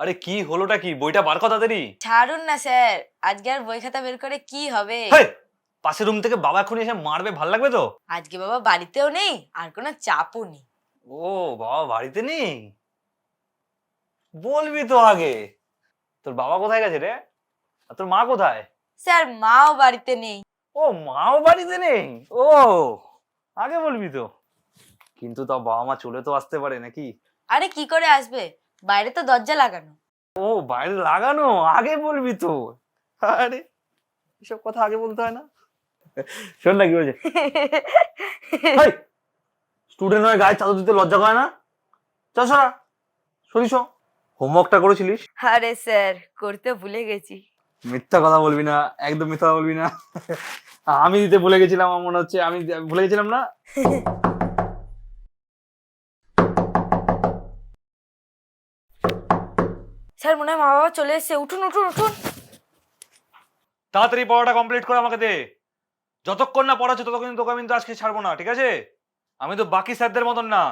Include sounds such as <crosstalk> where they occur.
আরে কি হলোটা কি? বইটা বার কথা তাড়াতাড়ি। ছাড়ুন না স্যার আজকে আর বই খাতা বের করে কি হবে? পাশের রুম থেকে বাবা এখনই এসে মারবে ভালো লাগবে তো? আজকে বাবা বাড়িতেও নেই আর কোনো চাপও নেই। ও বাবা বাড়িতে নেই? বলবি তো আগে। তোর বাবা কোথায় গেছে রে? আর তোর মা কোথায়? স্যার মাও বাড়িতে নেই। ও মাও বাড়িতে নেই? ও আগে বলবি তো। কিন্তু তাও বাবা মা চলে তো আসতে পারে নাকি? আরে কি করে আসবে? বাইরে তো দরজা লাগানো। ও বাইরে লাগানো? আগে বলবি তো। আরে এসব কথা আগে বলতে হয় না। শোন না কি বলছে স্টুডেন্ট <laughs> হয়ে গায়ে চাদর দিতে লজ্জা করে না? চল সরা সরিস হোমওয়ার্কটা করেছিলিস? আরে স্যার করতে ভুলে গেছি। মিথ্যা কথা বলবি না একদম মিথ্যা বলবি না। আমি দিতে ভুলে গেছিলাম আমার মনে হচ্ছে। আমি ভুলে গেছিলাম না? <laughs> স্যার, মনে হয় মা বাবা চলে এসেছে। উঠুন উঠুন উঠুন। তাড়াতাড়ি পড়াটা কমপ্লিট করে আমাকে দে। যতক্ষণ না পড়াচ্ছে, ততক্ষণ তোকে আমি কিন্তু আজকে ছাড়বো না, ঠিক আছে? আমি তো বাকি স্যারদের মতন না।